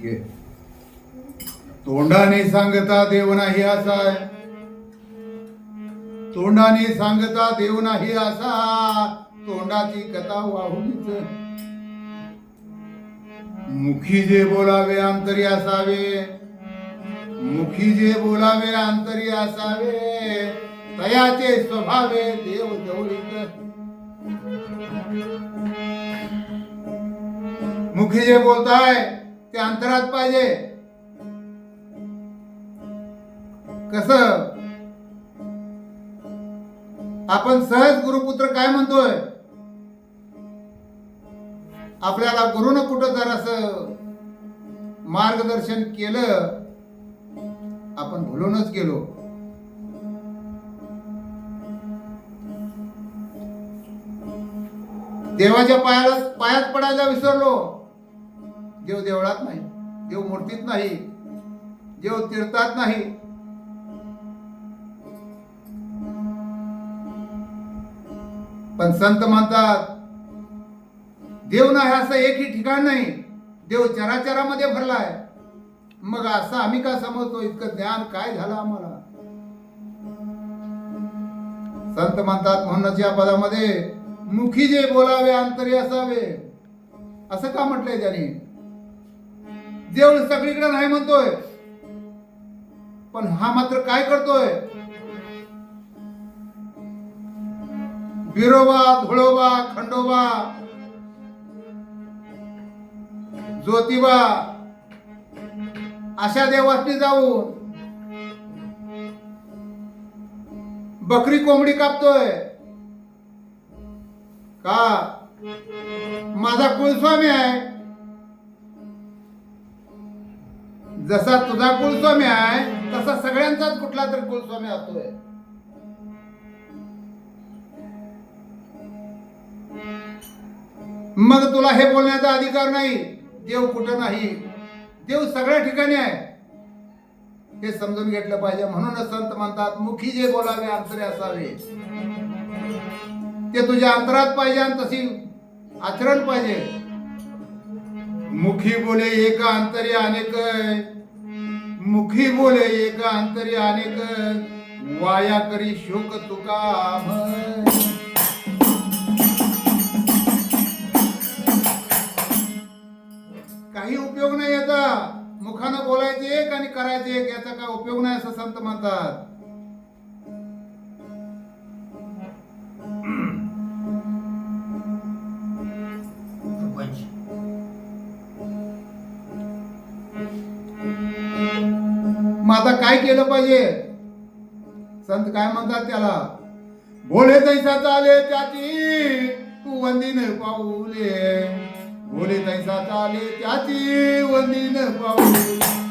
घे. तोंडाने सांगता देव नाही असा. तोंडाने सांगता देव नाही असा. तोंडाची कथा वाहूनच. मुखी जे बोलावे अंतरी असावे. मुखी जे बोलावे अंतरी असावे. तयाचे स्वभावे देव जवळीत मुखी जे बोलताय ते अंतरात पाहिजे. कस? आपण सहज गुरुपुत्र काय म्हणतोय? आपल्याला गुरुनं कुठं जर असं मार्गदर्शन केलं आपण भुलूनच गेलो. देवाच्या पायाला पायात पडायला विसरलो. देव देवळात नाही देव मूर्तीत नाही देव तीर्थात नाही. पण संत म्हणतात देव नाही असं एकही ठिकाण नाही देव चराचरामध्ये भरलाय. मग असं आम्ही का समजतो? इतकं ज्ञान काय झालं आम्हाला? संत म्हणतात म्हणूनच या पदामध्ये मुखी जे बोलावे अंतरी असावे. असं का म्हटलंय त्याने? देव सगळीकडे नाही म्हणतोय. पण हा मात्र काय करतोय? बिरोबा धुळोबा खंडोबा ज्योतिबा अशा देवासनी जाऊन बकरी कोंबडी कापतोय. का? माझा कुलस्वामी आहे. जसा तुझा कुलस्वामी आहे तसा सगळ्यांचाच कुठला तरी कुलस्वामी असतोय. मग तुला हे बोलण्याचा अधिकार नाही देव कुठं नाही. देव सगळ्या ठिकाणी आहे. हे समजून घेतलं पाहिजे. म्हणूनच संत म्हणतात मुखी जे बोलावे अंतरे असावे. ते तुझ्या अंतरात पाहिजे आणि तशी आचरण पाहिजे. मुखी बोले एका अंतरी अनेक मुखी बोले एक अंतरी अनेक वाया करी शोक तुका काही उपयोग नाही याचा मुखानं बोलायचे एक आणि करायचे एक याचा काय उपयोग नाही असं संत म्हणतात. मग आता काय केलं पाहिजे? संत काय म्हणतात त्याला? भोले तैसा चाले त्याची तू वंदीन पाऊले. भोले तैसा चाले त्याची वंदीन पाऊले.